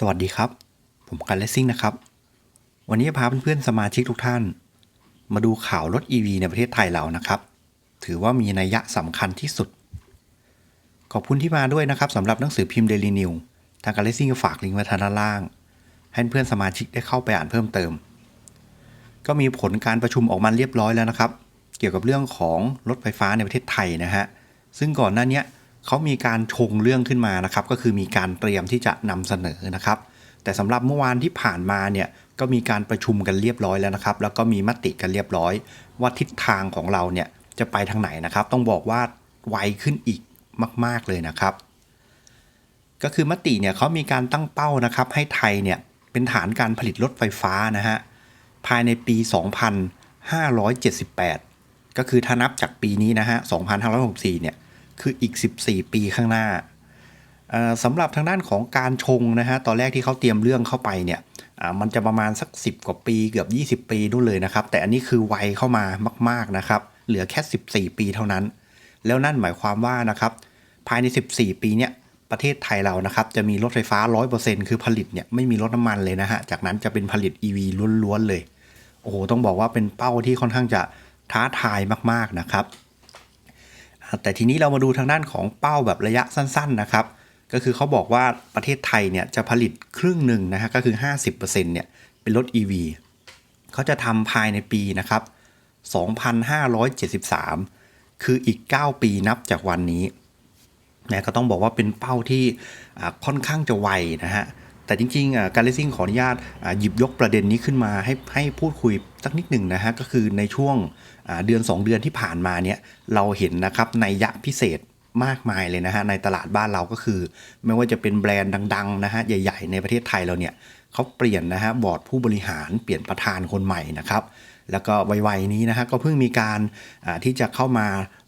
สวัสดีครับ ผมกันเลสซิ่งนะครับ วันนี้จะพาเพื่อนๆสมาชิกทุกท่าน มาดูข่าวรถ EV ในประเทศไทยเรานะครับ ถือว่ามีนัยยะสำคัญที่สุด ขอบคุณที่มาด้วยนะครับสำหรับหนังสือพิมพ์ Daily New ทางการเลสซิ่งฝากลิงก์ไว้ทางด้านล่าง ให้เพื่อนสมาชิกได้เข้าไปอ่านเพิ่มเติม ก็มีผลการประชุมออกมาเรียบร้อยแล้วนะครับ เกี่ยวกับเรื่องของรถไฟฟ้าในประเทศไทยนะฮะซึ่งก่อนหน้านี้ เขามีการชงเรื่องขึ้นมานะครับ ก็คือมีการเตรียมที่จะนำเสนอนะครับ แต่สำหรับเมื่อวานที่ผ่านมาเนี่ยก็มีการประชุมกันเรียบร้อยแล้วนะครับ แล้วก็มีมติกันเรียบร้อย ว่าทิศทางของเราเนี่ยจะไปทางไหนนะครับ ต้องบอกว่าไวขึ้นอีกมาก ๆเลยนะครับ ก็คือมติเนี่ยเขามีการตั้งเป้านะครับ ให้ไทยเนี่ยเป็นฐานการผลิตรถไฟฟ้านะฮะภายในปี 2578 ก็คือถ้านับจากปีนี้นะฮะ 2564 เนี่ย คืออีก 14 ปีข้างหน้าสำหรับทางด้านของการชงนะฮะตอนแรกที่เขาเตรียมเรื่องเข้าไปเนี่ยมันจะประมาณสัก 10 กว่าปีเกือบ 20 ปีนู่นเลยนะครับ แต่อันนี้คือไวเข้ามามาก ๆนะครับ เหลือแค่ 14 ปีเท่านั้น แล้วนั่นหมายความว่านะครับภายใน 14 ปีเนี่ยประเทศไทยเรานะครับจะมีรถไฟฟ้า 100%คือผลิตเนี่ยไม่มีรถน้ำมันเลยนะฮะ จากนั้นจะเป็นผลิต EV ล้วนๆเลย โอ้โห ต้องบอกว่าเป็นเป้าที่ค่อนข้างจะท้าทายมากๆนะครับ แต่ทีนี้เรามาดูทางด้านของเป้าแบบระยะสั้น ๆนะครับ ก็คือเขาบอกว่าประเทศไทยเนี่ยจะผลิตครึ่งหนึ่งนะฮะก็คือ 50%เนี่ยเป็นรถ EV เขาจะทำภายในปีนะครับ 2573 คืออีก 9 ปีนับจากวันนี้นะก็ต้องบอกว่าเป็นเป้าที่ค่อนข้างจะไวนะฮะ แต่จริงๆการเลสซิ่งขออนุญาตหยิบยกประเด็นนี้ขึ้นมาให้ให้พูดคุยสักนิดหนึ่งนะฮะก็คือในช่วงเดือน 2 เดือนที่ผ่านมาเนี่ยเราเห็นนะครับในยะพิเศษมากมายเลยนะฮะในตลาดบ้านเราก็คือ ไม่ว่าจะเป็นแบรนด์ดังๆนะฮะใหญ่ ๆ ในประเทศไทยเราเนี่ยเขาเปลี่ยนนะฮะบอร์ดผู้บริหารเปลี่ยนประธานคนใหม่นะครับแล้วก็ไวๆนี้นะฮะก็เพิ่งมีการที่จะเข้ามา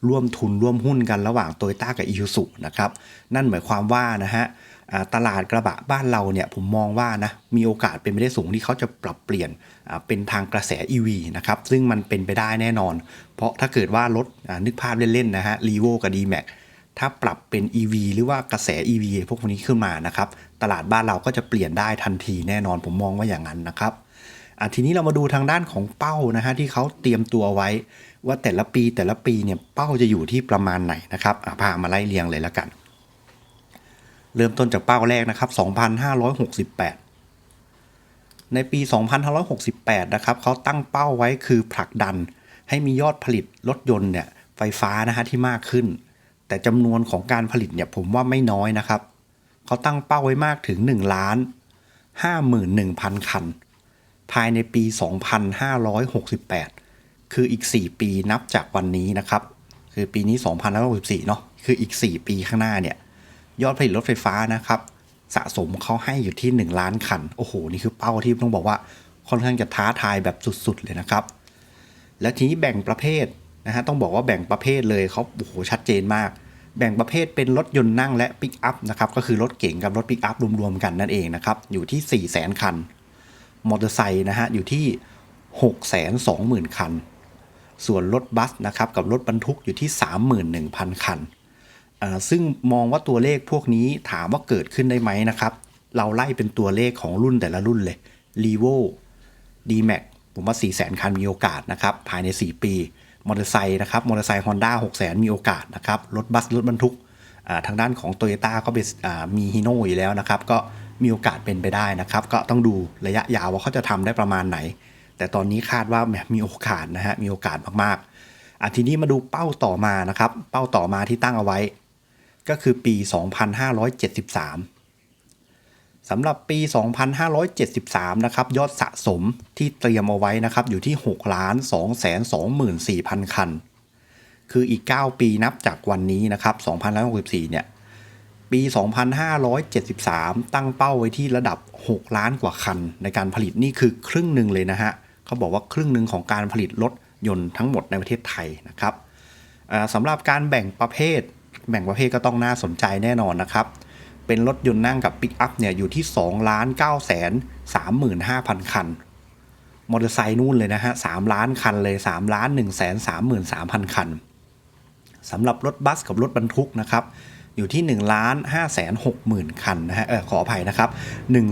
ร่วมทุนร่วมหุ้นกันระหว่างโตโยต้ากับอี u ู u นะครับนั่นหมายความว่านะฮะ ตลาดกระบะบ้านเราเนี่ยผมมองว่านะมีโอกาสเป็นไปได้สูงที่เขาจะปรับเปลี่ยนเป็นทางกระแส EV นะครับซึ่งมันเป็นไปได้แน่นอน เพราะถ้าเกิดว่ารถนึกภาพเล่นๆนะฮะ r ีโวกับ D-Max ถ้าปรับเป็น EV หรือว่ากระแส EV พวกนี้ขึ้นมานะครับตลาดบ้านเราก็จะเปลี่ยนได้ทันทีแน่นอนผมมองว่าอย่างนั้นนะครับทีนี้เรามาดูทางด้านของเป้านะฮะที่เขาเตรียมตัวไว้ว่าแต่ละปีแต่ละปีเนี่ยเป้าจะอยู่ที่ประมาณไหนนะครับพามาไล่เรียงเลยล้วกัน เริ่มต้นจากเป้าแรกนะครับ 2568 ในปี 2568 นะครับเขาตั้งเป้าไว้คือผลักดันให้มียอดผลิตรถยนต์เนี่ยไฟฟ้านะฮะที่มากขึ้น แต่จำนวนของการผลิตเนี่ยผมว่าไม่น้อยนะครับเขาตั้งเป้าไว้มากถึง1ล้าน51,000 คัน ภายในปี 2568 คืออีก 4 ปีนับจากวันนี้นะครับ คือปีนี้ 2564 เนาะคืออีก 4 ปีข้างหน้าเนี่ย ยอดผลิตรถไฟฟ้านะครับสะสมเขาให้อยู่ที่ 1 ล้านคัน โอ้โห นี่คือเป้าที่ต้องบอกว่าค่อนข้างจะท้าทายแบบสุดๆเลยนะครับ และทีนี้แบ่งประเภทนะฮะต้องบอกว่าแบ่งประเภทเลยเขาโอ้โหชัดเจนมาก แบ่งประเภทเป็นรถยนต์นั่งและปิกอัพนะครับก็คือรถเก๋งกับรถปิกอัพรวมๆกันนั่นเองนะครับอยู่ที่ 4 0 0 0 0 0 คัน มอเตอร์ไซค์นะฮะอยู่ที่ 620,000 คัน ส่วนรถบัสนะครับกับรถบรรทุกอยู่ที่ 31,000 คัน ซึ่งมองว่าตัวเลขพวกนี้ถามว่าเกิดขึ้นได้ไหมนะครับ เราไล่เป็นตัวเลขของรุ่นแต่ละรุ่นเลย r e v o D-Max ผมว่า400,000 คันมีโอกาสนะครับ ภายใน 4 ปี มอเตอร์ไซค์นะครับ มอเตอร์ไซค์ Honda 600,000มีโอกาสนะครับ รถบัส รถบรรทุก ทางด้านของ t o y ยต้ก็เป็นมีฮีโน่อยู่แล้วนะครับ ก็มีโอกาสเป็นไปได้นะครับ ก็ต้องดูระยะยาวว่าเขาจะทำได้ประมาณไหน แต่ตอนนี้คาดว่ามมีโอกาสนะฮะ มีโอกาสมากๆอะทีนี้มาดูเป้าต่อมานะครับ เป้าต่อมาที่ตั้งเอาไว้ ก็คือปี 2573 สำหรับปี 2573 นะครับ ยอดสะสมที่เตรียมเอาไว้นะครับ อยู่ที่ 6 ล้าน 2 2 4 0 0 0 คัน คืออีก 9 ปีนับจากวันนี้นะครับ2564เนี่ย ปี 2573 ตั้งเป้าไว้ที่ระดับ 6 ล้านกว่าคัน ในการผลิตนี่คือครึ่งหนึ่งเลยนะฮะ เขาบอกว่าครึ่งหนึ่งของการผลิตรถยนต์ทั้งหมดในประเทศไทยนะครับสำหรับการแบ่งประเภท แบ่งประเภทก็ต้องน่าสนใจแน่นอนนะครับ เป็นรถยนต์นั่งกับปิกอัพเนี่ยอยู่ที่ 2 ล้าน9แสน35,000 คัน มอเตอร์ไซค์นู่นเลยนะฮะ3ล้านคันเลย 3 ล้าน1แสน33,000 คันสำหรับรถบัสกับรถบรรทุกนะครับ อยู่ที่1 5 6 0 0 0 0 คันนะฮะเออขออภัยนะครับ1 5 6 0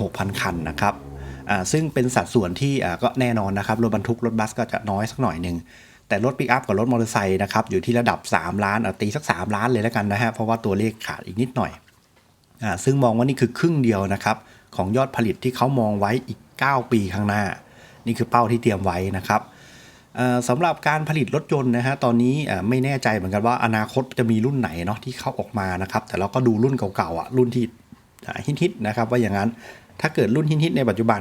0 0 คันนะครับอ่าซึ่งเป็นสัดส่วนที่ก็แน่นอนนะครับรถบรรทุกรถบัสก็จะน้อยสักหน่อยหนึ่ง แต่รถปิกอัพกับรถมอเตอร์ไซค์นะครับอยู่ที่ระดับ 3 ล้านเอาตีสัก 3 ล้านเลยแล้วกันนะฮะเพราะว่าตัวเลขขาดอีกนิดหน่อยอ่าซึ่งมองว่านี่คือครึ่งเดียวนะครับของยอดผลิตที่เขามองไว้อีก 9 ปีข้างหน้า นี่คือเป้าที่เตรียมไว้นะครับอ่อสำหรับการผลิตรถยนต์นะฮะตอนนี้ไม่แน่ใจเหมือนกันว่าอนาคตจะมีรุ่นไหนเนาะที่เข้าออกมานะครับแต่เราก็ดูรุ่นเก่าๆอะรุ่นที่ฮิตๆนะครับว่าอย่างนั้นถ้าเกิดรุ่นฮิตๆในปัจจุบัน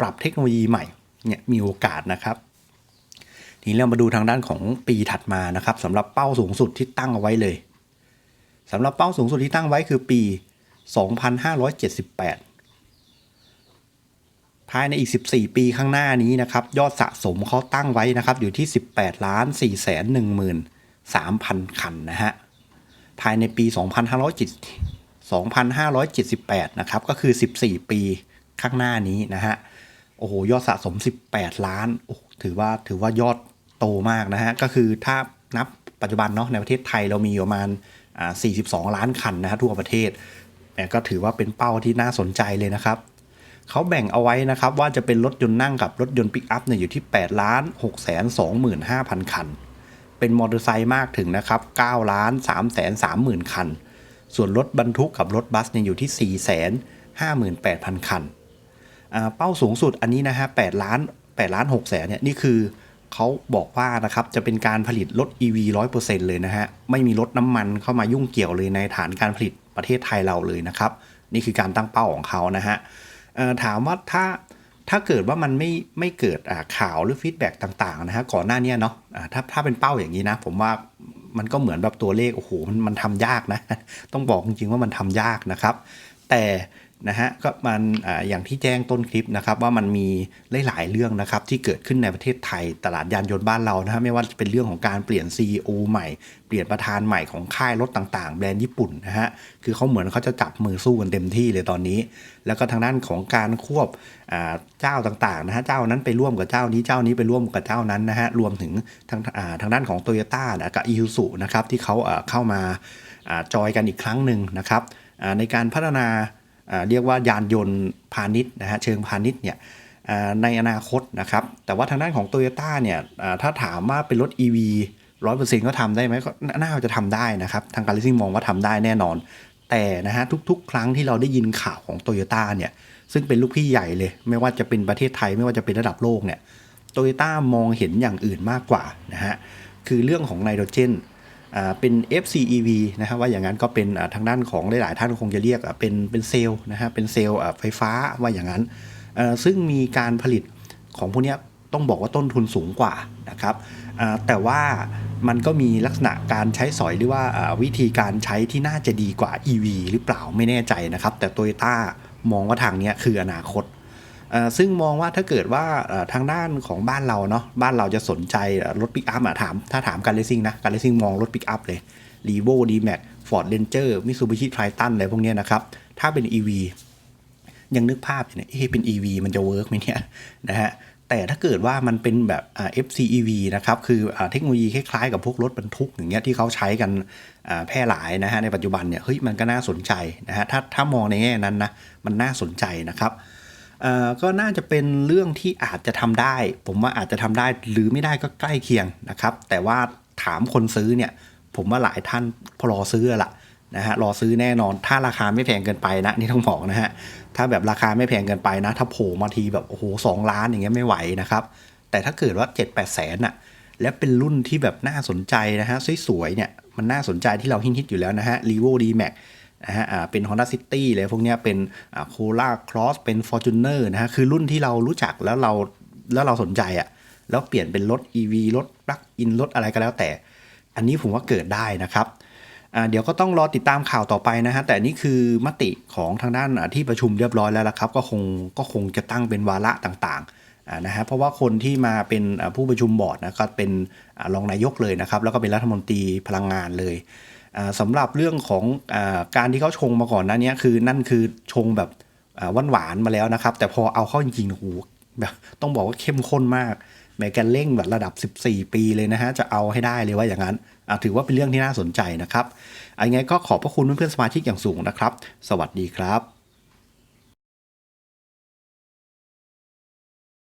ปรับเทคโนโลยีใหม่เนี่ยมีโอกาสนะครับ ทีนี้เรามาดูทางด้านของปีถัดมานะครับสำหรับเป้าสูงสุดที่ตั้งเอาไว้เลยสำหรับเป้าสูงสุดที่ตั้งไว้คือปี 2578 ภายในอีก 14 ปีข้างหน้านี้นะครับ ยอดสะสมเขาตั้งไว้นะครับ อยู่ที่ 18ล้าน4แสน13,000 คันนะฮะ ภายในปี 2570 2578นะครับ ก็คือ 14 ปีข้างหน้านี้นะฮะ โอ้โห ยอดสะสม 18 ล้าน โอ้ถือว่าถือว่ายอด โตมากนะฮะ ก็คือถ้านับปัจจุบันเนาะในประเทศไทยเรามีประมาณ 42 ล้านคันนะฮะทั่วประเทศแต่ก็ถือว่าเป็นเป้าที่น่าสนใจเลยนะครับเขาแบ่งเอาไว้นะครับว่าจะเป็นรถยนต์นั่งกับรถยนต์ปิกอัพเนี่ยอยู่ที่ 8 ล้าน6แสน25,000 คัน เป็นมอเตอร์ไซค์มากถึงนะครับ9ล้าน3แสน30,000 คัน ส่วนรถบรรทุกกับรถบัสเนี่ยอยู่ที่ 4 แสน58,000 คัน เป้าสูงสุดอันนี้นะฮะ8ล้าน8ล้าน6แสนเนี่ยนี่คือ เขาบอกว่านะครับจะเป็นการผลิตรถ EV 100%เลยนะฮะ ไม่มีรถน้ำมันเข้ามายุ่งเกี่ยวเลยในฐานการผลิตประเทศไทยเราเลยนะครับ นี่คือการตั้งเป้าของเขานะฮะถามว่าถ้าถ้าเกิดว่ามันไม่ไม่เกิดข่าวหรือฟีดแบ็กต่างๆนะฮะก่อนหน้านี้เนาะถ้าถ้าเป็นเป้าอย่างนี้นะ ผมว่ามันก็เหมือนแบบตัวเลขโอ้โหมันมันทำยากนะ ต้องบอกจริงๆว่ามันทำยากนะครับ แต่ นะฮะก็มันออย่างที่แจ้งต้นคลิปนะครับว่ามันมีหลายๆเรื่องนะครับที่เกิดขึ้นในประเทศไทยตลาดยานยนต์บ้านเรานะฮะไม่ว่าจะเป็นเรื่องของการเปลี่ยน CEO ใหม่ เปลี่ยนประธานใหม่ของค่ายรถต่างๆ แบรนด์ญี่ปุ่นนะฮะคือเขาเหมือนเขาจะจับมือสู้กันเต็มที่เลยตอนนี้ แล้วก็ทางด้านของการควบเจ้าต่างๆนะฮะเจ้านั้นไปร่วมกับเจ้านี้เจ้านี้ไปร่วมกับเจ้านั้นนะฮะรวมถึงทางทางด้านของโตโยต้าและกับอีซูซุนะครับที่เขาเข้ามาอจอยกันอีกครั้งหนึ่งนะครับในการพัฒนา เรียกว่ายานยนต์พาณิชย์นะฮะเชิงพาณิชย์เนี่ยในอนาคตนะครับ แต่ว่าทางด้านของ t o y ยต้เนี่ยถ้าถามว่าเป็นรถ EV ร้อยเปอร์เซ็นต์ก็ทำได้ไหมก็น่าจะทำได้นะครับ ทางการลิซิ่งมองว่าทำได้แน่นอน แต่นะฮะทุกๆ ครั้งที่เราได้ยินข่าวของ t o y ยต้เนี่ยซึ่งเป็นลูกพี่ใหญ่เลย ไม่ว่าจะเป็นประเทศไทยไม่ว่าจะเป็นระดับโลกเนี่ยโตโยต้ามองเห็นอย่างอื่นมากกว่านะฮะคือเรื่องของไนโตรเจน เป็น FCEV นะครับว่าอย่างนั้นก็เป็นทางด้านของหลาย ๆ ท่านคงจะเรียกเป็นเป็นเซลล์นะฮะเป็นเซลล์ไฟฟ้าว่าอย่างนั้น ซึ่งมีการผลิตของพวกนี้ต้องบอกว่าต้นทุนสูงกว่านะครับแต่ว่ามันก็มีลักษณะการใช้สอยหรือว่าวิธีการใช้ที่น่าจะดีกว่า EV หรือเปล่าไม่แน่ใจนะครับ แต่ t o y ยต้ามองว่าทางนี้คืออนาคต ซึ่งมองว่าถ้าเกิดว่าทางด้านของบ้านเราเนาะบ้านเราจะสนใจรถปิกอัพอะถามถ้าถามการเลซิ่งนะการเลซิ่งมองรถปิกอัพเลย r ีโวดีแม็กฟอร์ดเรนเจอร์มิซูบิชิไททันอะไรพวกนี้นะครับ ถ้าเป็น EV ยังนึกภาพอยู่เนี่ยเอ๊ะเป็น EV มันจะเวิร์กไหมเนี่ยนะฮะแต่ถ้าเกิดว่ามันเป็นแบบอ่า FCEV นะครับ คือเทคโนโลยีคล้ายๆกับพวกรถบรรทุกอย่างเงี้ยที่เขาใช้กันแพร่หลายนะฮะในปัจจุบันเนี่ยเฮ้ยมันก็น่าสนใจนะฮะถ้าถ้ามองในแง่นั้นนะมันน่าสนใจนะครับ ก็น่าจะเป็นเรื่องที่อาจจะทำได้ ผมว่าอาจจะทำได้หรือไม่ได้ก็ใกล้เคียงนะครับ แต่ว่าถามคนซื้อเนี่ย ผมว่าหลายท่านพอรอซื้อละนะฮะรอซื้อแน่นอน ถ้าราคาไม่แพงเกินไปนะนี่ต้องบอกนะฮะถ้าแบบราคาไม่แพงเกินไปนะ ถ้าโผล่มาทีแบบโอ้โหสองล้านอย่างเงี้ยไม่ไหวนะครับ แต่ถ้าเกิดว่า 7 8แสนอะและเป็นรุ่นที่แบบน่าสนใจนะฮะสวยๆเนี่ยมันน่าสนใจที่เราฮิตๆอยู่แล้วนะฮะ r ีโวดีแม็ก นะฮะเป็น Honda City เลยพวกนี้เป็นอ่า Corolla Cross เป็น Fortuner นะฮะคือรุ่นที่เรารู้จักแล้วเราแล้วเราสนใจอะ่ะแล้วเปลี่ยนเป็นรถ EV รถ Plug-in รถอะไรก็แล้วแต่ อันนี้ผมว่าเกิดได้นะครับเดี๋ยวก็ต้องรอติดตามข่าวต่อไปนะฮะแต่อันนี่คือมติของทางด้านที่ประชุมเรียบร้อยแล้วละครับ ก็คงก็คงจะตั้งเป็นวาระต่างๆนะฮะเพราะว่าคนที่มาเป็นผู้ประชุมบอร์ดนะก็เป็นรองนายกเลยนะครับ แล้วก็เป็นรัฐมนตรีพลังงานเลย สำหรับเรื่องของอการที่เขาชงมาก่อนหน้านี้คือนั่นคือชงแบบหวานหวานๆมาแล้วนะครับ แต่พอเอาเข้าจริงๆโอ้โหแบบต้องบอกว่าเข้มข้นมากแม้แกเร่งแบบระดับ 14 ปีเลยนะฮะ จะเอาให้ได้เลยว่าอย่างนั้น ถือว่าเป็นเรื่องที่น่าสนใจนะครับอันไงก็ขอบพระคุณเพื่อนๆสมาชิกอย่างสูงนะครับ สวัสดีครับ